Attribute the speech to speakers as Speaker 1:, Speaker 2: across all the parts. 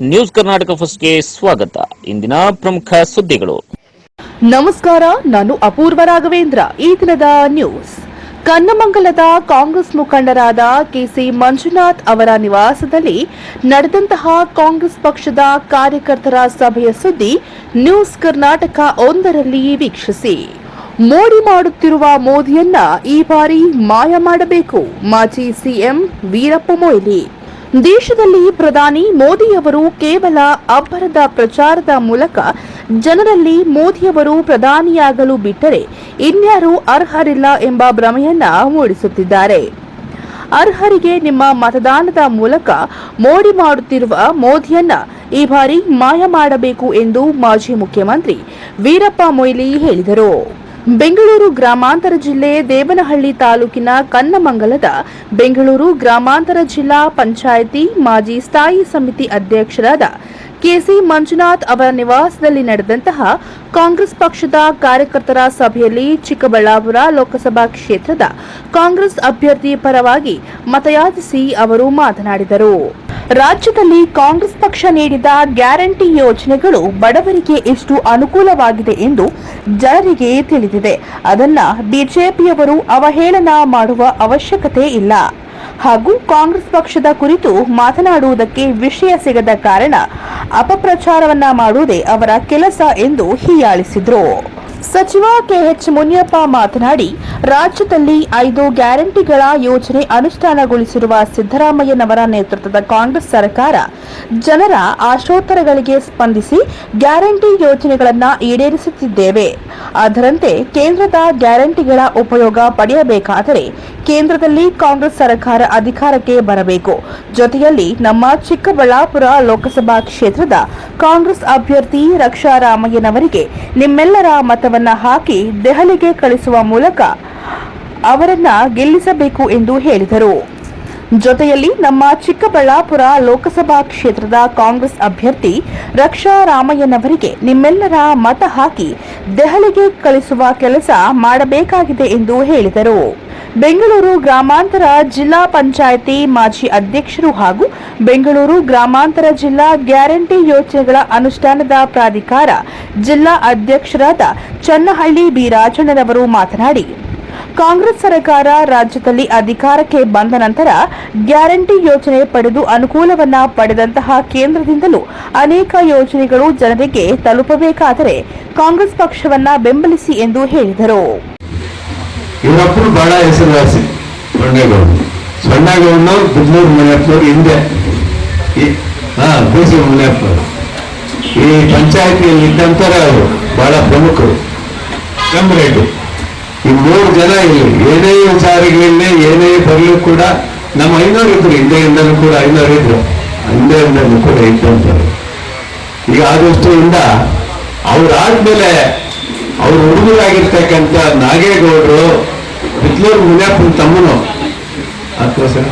Speaker 1: News Karnataka ಫಸ್ಟ್ಗೆ ಸ್ವಾಗತ. ಇಂದಿನ ಪ್ರಮುಖ ಸುದ್ದಿಗಳು.
Speaker 2: ನಮಸ್ಕಾರ, ನಾನು ಅಪೂರ್ವ ರಾಘವೇಂದ್ರ. ಈ ದಿನದ ನ್ಯೂಸ್. ಕನ್ನಮಂಗಲದ ಕಾಂಗ್ರೆಸ್ ಮುಖಂಡರಾದ ಕೆಸಿ ಮಂಜುನಾಥ್ ಅವರ ನಿವಾಸದಲ್ಲಿ ನಡೆದಂತಹ ಕಾಂಗ್ರೆಸ್ ಪಕ್ಷದ ಕಾರ್ಯಕರ್ತರ ಸಭೆಯ ಸುದ್ದಿ ನ್ಯೂಸ್ ಕರ್ನಾಟಕ ಒಂದರಲ್ಲಿ ವೀಕ್ಷಿಸಿ. ಮೋಡಿ ಮಾಡುತ್ತಿರುವ ಮೋದಿಯನ್ನ ಈ ಬಾರಿ ಮಾಯ ಮಾಡಬೇಕು. ಮಾಜಿ ಸಿಎಂ ವೀರಪ್ಪ ಮೊಯ್ಲಿ. ದೇಶದಲ್ಲಿ ಪ್ರಧಾನಿ ಮೋದಿಯವರು ಕೇವಲ ಅಬ್ಬರದ ಪ್ರಚಾರದ ಮೂಲಕ ಜನರಲ್ಲಿ ಮೋದಿಯವರು ಪ್ರಧಾನಿಯಾಗಲು ಬಿಟ್ಟರೆ ಇನ್ಯಾರೂ ಅರ್ಹರಿಲ್ಲ ಎಂಬ ಭ್ರಮೆಯನ್ನ ಮೂಡಿಸುತ್ತಿದ್ದಾರೆ. ಅರ್ಹರಿಗೆ ನಿಮ್ಮ ಮತದಾನದ ಮೂಲಕ ಮೋಡಿ ಮಾಡುತ್ತಿರುವ ಮೋದಿಯನ್ನ ಈ ಬಾರಿ ಮಾಯ ಮಾಡಬೇಕು ಎಂದು ಮಾಜಿ ಮುಖ್ಯಮಂತ್ರಿ ವೀರಪ್ಪ ಮೊಯ್ಲಿ ಹೇಳಿದರು. ಬೆಂಗಳೂರು ಗ್ರಾಮಾಂತರ ಜಿಲ್ಲೆ ದೇವನಹಳ್ಳಿ ತಾಲೂಕಿನ ಕನ್ನಮಂಗಲದ ಬೆಂಗಳೂರು ಗ್ರಾಮಾಂತರ ಜಿಲ್ಲಾ ಪಂಚಾಯಿತಿ ಮಾಜಿ ಸ್ಥಾಯಿ ಸಮಿತಿ ಅಧ್ಯಕ್ಷರಾದ ಕೆಸಿ ಮಂಜುನಾಥ್ ಅವರ ನಿವಾಸದಲ್ಲಿ ನಡೆದಂತಹ ಕಾಂಗ್ರೆಸ್ ಪಕ್ಷದ ಕಾರ್ಯಕರ್ತರ ಸಭೆಯಲ್ಲಿ ಚಿಕ್ಕಬಳ್ಳಾಪುರ ಲೋಕಸಭಾ ಕ್ಷೇತ್ರದ ಕಾಂಗ್ರೆಸ್ ಅಭ್ಯರ್ಥಿ ಪರವಾಗಿ ಮತಯಾಚಿಸಿ ಅವರು ಮಾತನಾಡಿದರು. ರಾಜ್ಯದಲ್ಲಿ ಕಾಂಗ್ರೆಸ್ ಪಕ್ಷ ನೀಡಿದ ಗ್ಯಾರಂಟಿ ಯೋಜನೆಗಳು ಬಡವರಿಗೆ ಎಷ್ಟು ಅನುಕೂಲವಾಗಿದೆ ಎಂದು ಜನರಿಗೆ ತಿಳಿದಿದೆ. ಅದನ್ನ ಬಿಜೆಪಿಯವರು ಅವಹೇಳನ ಮಾಡುವ ಅವಶ್ಯಕತೆ ಇಲ್ಲ. ಹಾಗೂ ಕಾಂಗ್ರೆಸ್ ಪಕ್ಷದ ಕುರಿತು ಮಾತನಾಡುವುದಕ್ಕೆ ವಿಷಯ ಸಿಗದ ಕಾರಣ ಅಪಪ್ರಚಾರವನ್ನ ಮಾಡುವುದೇ ಅವರ ಕೆಲಸ ಎಂದು ಹೀಯಾಳಿಸಿದರು. ಸಚಿವ ಕೆಎಚ್ ಮುನಿಯಪ್ಪ ಮಾತನಾಡಿ, ರಾಜ್ಯದಲ್ಲಿ ಐದು ಗ್ಯಾರಂಟಿಗಳ ಯೋಜನೆ ಅನುಷ್ಠಾನಗೊಳಿಸಿರುವ ಸಿದ್ದರಾಮಯ್ಯನವರ ನೇತೃತ್ವದ ಕಾಂಗ್ರೆಸ್ ಸರ್ಕಾರ ಜನರ ಆಶೋತ್ತರಗಳಿಗೆ ಸ್ಪಂದಿಸಿ ಗ್ಯಾರಂಟಿ ಯೋಜನೆಗಳನ್ನು ಈಡೇರಿಸುತ್ತಿದ್ದೇವೆ. ಅದರಂತೆ ಕೇಂದ್ರದ ಗ್ಯಾರಂಟಿಗಳ ಉಪಯೋಗ ಪಡೆಯಬೇಕಾದರೆ ಕೇಂದ್ರದಲ್ಲಿ ಕಾಂಗ್ರೆಸ್ ಸರ್ಕಾರ ಅಧಿಕಾರಕ್ಕೆ ಬರಬೇಕು. ಜೊತೆಯಲ್ಲಿ ನಮ್ಮ ಚಿಕ್ಕಬಳ್ಳಾಪುರ ಲೋಕಸಭಾ ಕ್ಷೇತ್ರದ ಕಾಂಗ್ರೆಸ್ ಅಭ್ಯರ್ಥಿ ರಕ್ಷಾ ರಾಮಯ್ಯನವರಿಗೆ ನಿಮ್ಮೆಲ್ಲರ ಮತವನ್ನ ಹಾಕಿ ದೆಹಲಿಗೆ ಕಳಿಸುವ ಮೂಲಕ ಅವರನ್ನ ಗೆಲ್ಲಿಸಬೇಕು ಎಂದು ಹೇಳಿದರು. ಜೊತೆಯಲ್ಲಿ ನಮ್ಮ ಚಿಕ್ಕಬಳ್ಳಾಪುರ ಲೋಕಸಭಾ ಕ್ಷೇತ್ರದ ಕಾಂಗ್ರೆಸ್ ಅಭ್ಯರ್ಥಿ ರಕ್ಷಾ ರಾಮಯ್ಯನವರಿಗೆ ನಿಮ್ಮೆಲ್ಲರ ಮತ ಹಾಕಿ ದೆಹಲಿಗೆ ಕಳಿಸುವ ಕೆಲಸ ಮಾಡಬೇಕಾಗಿದೆ ಎಂದು ಹೇಳಿದರು. ಬೆಂಗಳೂರು ಗ್ರಾಮಾಂತರ ಜಿಲ್ಲಾ ಪಂಚಾಯಿತಿ ಮಾಜಿ ಅಧ್ಯಕ್ಷರು ಹಾಗೂ ಬೆಂಗಳೂರು ಗ್ರಾಮಾಂತರ ಜಿಲ್ಲಾ ಗ್ಯಾರಂಟಿ ಯೋಜನೆಗಳ ಅನುಷ್ಠಾನದ ಪ್ರಾಧಿಕಾರ ಜಿಲ್ಲಾ ಅಧ್ಯಕ್ಷರಾದ ಚನ್ನಹಳ್ಳಿ ಬಿ ರಾಜಣ್ಣರವರು ಮಾತನಾಡಿ, ಕಾಂಗ್ರೆಸ್ ಸರ್ಕಾರ ರಾಜ್ಯದಲ್ಲಿ ಅಧಿಕಾರಕ್ಕೆ ಬಂದ ನಂತರ ಗ್ಯಾರಂಟಿ ಯೋಜನೆ ಪಡೆದು ಅನುಕೂಲವನ್ನ ಪಡೆದಂತಹ ಕೇಂದ್ರದಿಂದಲೂ ಅನೇಕ ಯೋಜನೆಗಳು ಜನರಿಗೆ ತಲುಪಬೇಕಾದರೆ ಕಾಂಗ್ರೆಸ್ ಪಕ್ಷವನ್ನ ಬೆಂಬಲಿಸಿ ಎಂದು ಹೇಳಿದರು.
Speaker 3: ಇವರೊಬ್ಬರು ಬಹಳ ಹೆಸರುವಾಸಿ ಸೊನ್ನೇಗೌಡರು ಸೊಣ್ಣೇಗೌಡನವ್ರು ಬಿದ್ನೂರು ಮುನಿಯಪ್ಪನವ್ರು ಹಿಂದೆ. ಹಾ ಬೀಸಿ ಮುನಿಯಪ್ಪನವರು. ಈ ಪಂಚಾಯತಿಯಲ್ಲಿ ಇದ್ದಂತಾರೆ ಅವರು ಬಹಳ ಪ್ರಮುಖರು. ಕಮ್ರೇಡು ಈ ಮೂರು ಜನ ಇಲ್ಲಿ, ಏನೇ ವಿಚಾರಗಳಿಲ್ಲ, ಏನೇ ಬರಲು ಕೂಡ ನಮ್ಮ ಐನೂರು ಇದ್ರು, ಹಿಂದೆಯಿಂದಲೂ ಕೂಡ ಐನೂರು ಇದ್ರು. ಹಿಂದೆಯಿಂದಲೂ ಕೂಡ ಇದ್ದಂಥವ್ರು ಈಗ ಆದಷ್ಟು ಇಂದ ಅವ್ರಾದ್ಮೇಲೆ ಅವ್ರ ಹುಡುಗರಾಗಿರ್ತಕ್ಕಂಥ ನಾಗೇಗೌಡರು ಬಿತ್ಲೂರು ಮುನಿಯಪ್ಪನ ತಮ್ಮನು. ಅಥವಾ ಸರ್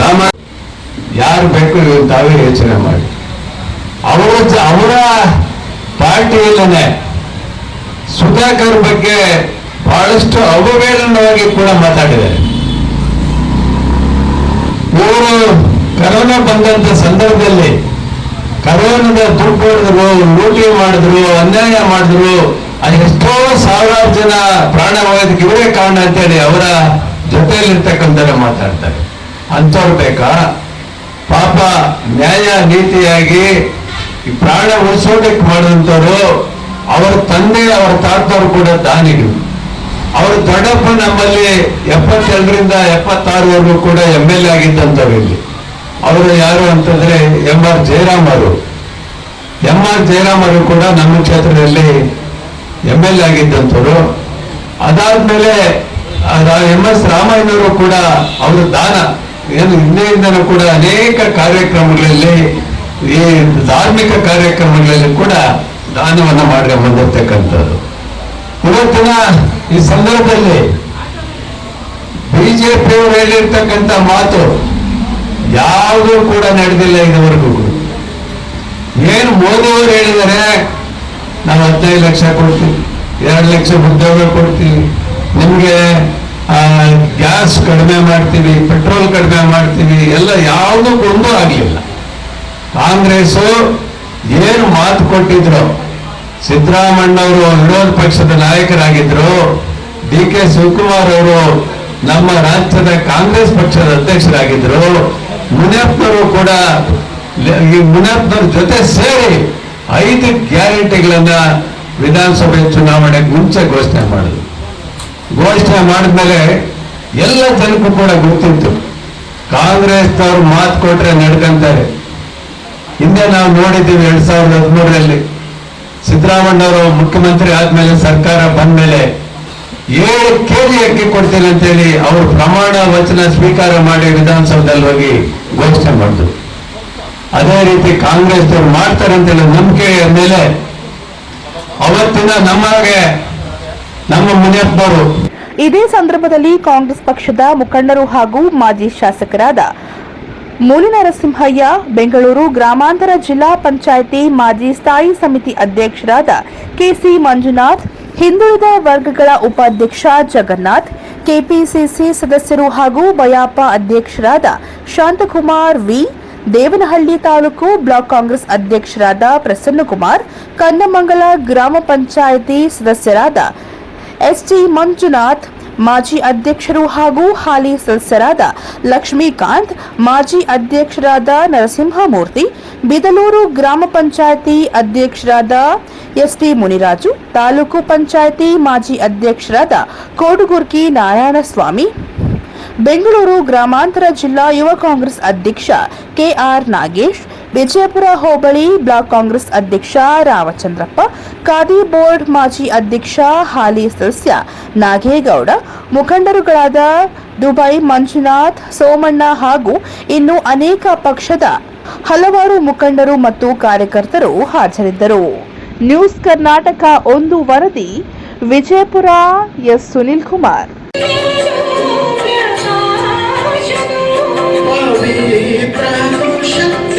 Speaker 3: ರಾಮ, ಯಾರು ಬೇಕು ತಾವೇ ಯೋಚನೆ ಮಾಡಿ. ಅವರ ಅವರ ಪಾರ್ಟಿಯಲ್ಲೇ ಸುಧಾಕರ್ ಬಗ್ಗೆ ಬಹಳಷ್ಟು ಅವಹೇಳನವಾಗಿ ಕೂಡ ಮಾತಾಡಿದ್ದಾರೆ. ಇವರು ಕರೋನಾ ಬಂದಂತ ಸಂದರ್ಭದಲ್ಲಿ ಕರೋನಾದ ದುಡ್ಡು ಹೊಡೆದ್ರು ಲೂಟಿ ಮಾಡಿದ್ರು, ಅನ್ಯಾಯ ಮಾಡಿದ್ರು ಅದು ಎಷ್ಟೋ ಸಾವಿರಾರು ಜನ ಪ್ರಾಣ ಹೋಗೋದಕ್ಕೆ ಇವರೇ ಕಾರಣ ಅಂತೇಳಿ ಅವರ ಜೊತೆಯಲ್ಲಿರ್ತಕ್ಕಂಥ ಮಾತಾಡ್ತಾರೆ. ಅಂಥವ್ರು ಬೇಕಾ? ಪಾಪ ನ್ಯಾಯ ನೀತಿಯಾಗಿ ಈ ಪ್ರಾಣ ಉಳಿಸೋದಕ್ಕೆ ಮಾಡಿದಂಥವ್ರು ಅವರ ತಂದೆ, ಅವರ ತಾತವರು ಕೂಡ ದಾನಿಗಳು. ಅವರ ದೊಡ್ಡಪ್ಪ ನಮ್ಮಲ್ಲಿ ಎಪ್ಪತ್ತೆರಡರಿಂದ ಎಪ್ಪತ್ತಾರವರೆಗೂ ಕೂಡ ಎಂ ಎಲ್ ಎ ಆಗಿದ್ದಂಥವ್ರು ಇಲ್ಲಿ. ಅವರು ಯಾರು ಅಂತಂದ್ರೆ ಎಂ ಆರ್ ಜಯರಾಮ್ ಅವರು. ಎಂ ಆರ್ ಜಯರಾಮ್ ಅವರು ಕೂಡ ನಮ್ಮ ಕ್ಷೇತ್ರದಲ್ಲಿ ಎಂ ಎಲ್ ಎ ಆಗಿದ್ದಂಥವ್ರು. ಅದಾದ್ಮೇಲೆ ಎಂ ಎಸ್ ರಾಮಯ್ಯನವರು ಕೂಡ ಅವರ ದಾನ. ಏನು ಹಿಂದೆಯಿಂದನೂ ಕೂಡ ಅನೇಕ ಕಾರ್ಯಕ್ರಮಗಳಲ್ಲಿ, ಈ ಧಾರ್ಮಿಕ ಕಾರ್ಯಕ್ರಮಗಳಲ್ಲಿ ಕೂಡ ದಾನವನ್ನ ಮಾಡಿ ಬಂದಿರ್ತಕ್ಕಂಥದ್ದು ಇವತ್ತಿನ ಈ ಸಂದರ್ಭದಲ್ಲಿ ಬಿಜೆಪಿಯವರು ಹೇಳಿರ್ತಕ್ಕಂಥ ಮಾತು ಯಾವುದೂ ಕೂಡ ನಡೆದಿಲ್ಲ ಇದುವರೆಗೂ. ಏನು ಮೋದಿ ಅವರು ಹೇಳಿದ್ದಾರೆ ನಾವು ಹದಿನೈದು ಲಕ್ಷ ಕೊಡ್ತೀವಿ, ಎರಡು ಲಕ್ಷ ಉದ್ಯೋಗ ಕೊಡ್ತೀವಿ. ನಿಮಗೆ ಗ್ಯಾಸ್ ಕಡಿಮೆ ಮಾಡ್ತೀವಿ ಪೆಟ್ರೋಲ್ ಕಡಿಮೆ ಮಾಡ್ತೀವಿ, ಎಲ್ಲ ಯಾವುದೂ ಒಂದು ಆಗಲಿಲ್ಲ. ಕಾಂಗ್ರೆಸ್ ಏನು ಮಾತು ಕೊಟ್ಟಿದ್ರು ಸಿದ್ದರಾಮಣ್ಣ ಅವರು ವಿರೋಧ ಪಕ್ಷದ ನಾಯಕರಾಗಿದ್ದರು ಡಿ ಕೆ ಶಿವಕುಮಾರ್ ಅವರು ನಮ್ಮ ರಾಜ್ಯದ ಕಾಂಗ್ರೆಸ್ ಪಕ್ಷದ ಅಧ್ಯಕ್ಷರಾಗಿದ್ರು ಮುನಿಯಪ್ಪನವರು ಕೂಡ ಈ ಮುನಿಯಪ್ಪನವ್ರ ಜೊತೆ ಸೇರಿ ಐದು ಗ್ಯಾರಂಟಿಗಳನ್ನ ವಿಧಾನಸಭೆ ಚುನಾವಣೆಗೆ ಮುಂಚೆ ಘೋಷಣೆ ಮಾಡಿದ್ರು. ಘೋಷಣೆ ಮಾಡಿದ್ಮೇಲೆ ಎಲ್ಲ ಜನಕ್ಕೂ ಕೂಡ ಗೊತ್ತಿತ್ತು. ಕಾಂಗ್ರೆಸ್ನವ್ರು ಮಾತು ಕೊಟ್ರೆ ನಡ್ಕಂತಾರೆ. ಹಿಂದೆ ನಾವು ನೋಡಿದ್ದೀವಿ ಎರಡ್ ಸಾವಿರದ ಹದಿಮೂರರಲ್ಲಿ. ಸಿದ್ದರಾಮಣ್ಣವರು ಮುಖ್ಯಮಂತ್ರಿ ಆದ್ಮೇಲೆ ಸರ್ಕಾರ ಬಂದ್ಮೇಲೆ ಏಳು ಕೆಜಿ ಅಕ್ಕಿ ಕೊಡ್ತೀನಿ ಅಂತೇಳಿ ಅವರು ಪ್ರಮಾಣ ವಚನ ಸ್ವೀಕಾರ ಮಾಡಿ ವಿಧಾನಸೌಧದಲ್ಲಿ ಹೋಗಿ ಘೋಷಣೆ ಮಾಡಿದ್ರು. ಅದೇ ರೀತಿ ಕಾಂಗ್ರೆಸ್ನವ್ರು ಮಾಡ್ತಾರೆ ಅಂತ ನಂಬಿಕೆ ಮೇಲೆ ಅವತ್ತಿನ ನಮಗೆ ನಮ್ಮ ಮುನಿಯಪ್ಪರು
Speaker 2: ಇದೇ ಸಂದರ್ಭದಲ್ಲಿ ಕಾಂಗ್ರೆಸ್ ಪಕ್ಷದ ಮುಖಂಡರು ಹಾಗೂ ಮಾಜಿ ಶಾಸಕರಾದ ಮೂಲಿನರಸಿಂಹಯ್ಯ ಬೆಂಗಳೂರು ಗ್ರಾಮಾಂತರ ಜಿಲ್ಲಾ ಪಂಚಾಯಿತಿ ಮಾಜಿ ಸ್ಥಾಯಿ ಸಮಿತಿ ಅಧ್ಯಕ್ಷರಾದ ಕೆಸಿ ಮಂಜುನಾಥ್, ಹಿಂದುಳಿದ ವರ್ಗಗಳ ಉಪಾಧ್ಯಕ್ಷ ಜಗನ್ನಾಥ್, ಕೆಪಿಸಿಸಿ ಸದಸ್ಯರು ಹಾಗೂ ಬಯಾಪ ಅಧ್ಯಕ್ಷರಾದ ಶಾಂತಕುಮಾರ್ ವಿ ದೇವನಹಳ್ಳಿ ತಾಲೂಕು ಬ್ಲಾಕ್ ಕಾಂಗ್ರೆಸ್ ಅಧ್ಯಕ್ಷರಾದ ಪ್ರಸನ್ನಕುಮಾರ್, ಕನ್ನಮಂಗಲ ಗ್ರಾಮ ಪಂಚಾಯಿತಿ ಸದಸ್ಯರಾದ ಎಸ್ಟಿ ಮಂಜುನಾಥ್, ಮಾಜಿ ಅಧ್ಯಕ್ಷರು ಹಾಗೂ ಹಾಲಿ ಸದಸ್ಯರಾದ ಲಕ್ಷ್ಮೀಕಾಂತ್, ಮಾಜಿ ಅಧ್ಯಕ್ಷರಾದ ನರಸಿಂಹಮೂರ್ತಿ, ಬಿದಲೂರು ಗ್ರಾಮ ಪಂಚಾಯಿತಿ ಅಧ್ಯಕ್ಷರಾದ ಎಸ್ಟಿ ಮುನಿರಾಜು, ತಾಲೂಕು ಪಂಚಾಯಿತಿ ಮಾಜಿ ಅಧ್ಯಕ್ಷರಾದ ಕೋಡುಗುರ್ಕಿ ನಾರಾಯಣಸ್ವಾಮಿ ಬೆಂಗಳೂರು ಗ್ರಾಮಾಂತರ ಜಿಲ್ಲಾ ಯುವ ಕಾಂಗ್ರೆಸ್ ಅಧ್ಯಕ್ಷ ಕೆಆರ್ ನಾಗೇಶ್, ವಿಜಯಪುರ ಹೋಬಳಿ ಬ್ಲಾಕ್ ಕಾಂಗ್ರೆಸ್ ಅಧ್ಯಕ್ಷ ರಾಮಚಂದ್ರಪ್ಪ, ಖಾದಿ ಬೋರ್ಡ್ ಮಾಜಿ ಅಧ್ಯಕ್ಷ ಹಾಲಿ ಸದಸ್ಯ ನಾಗೇಗೌಡ, ಮುಖಂಡರುಗಳಾದ ದುಬೈ ಮಂಜುನಾಥ್, ಸೋಮಣ್ಣ ಹಾಗೂ ಇನ್ನು ಅನೇಕ ಪಕ್ಷದ ಹಲವಾರು ಮುಖಂಡರು ಮತ್ತು ಕಾರ್ಯಕರ್ತರು ಹಾಜರಿದ್ದರು. ನ್ಯೂಸ್ ಕರ್ನಾಟಕ ಒಂದು ವರದಿ, ವಿಜಯಪುರ, ಎಸ್ ಸುನಿಲ್ ಕುಮಾರ್.
Speaker 4: Тобі припущу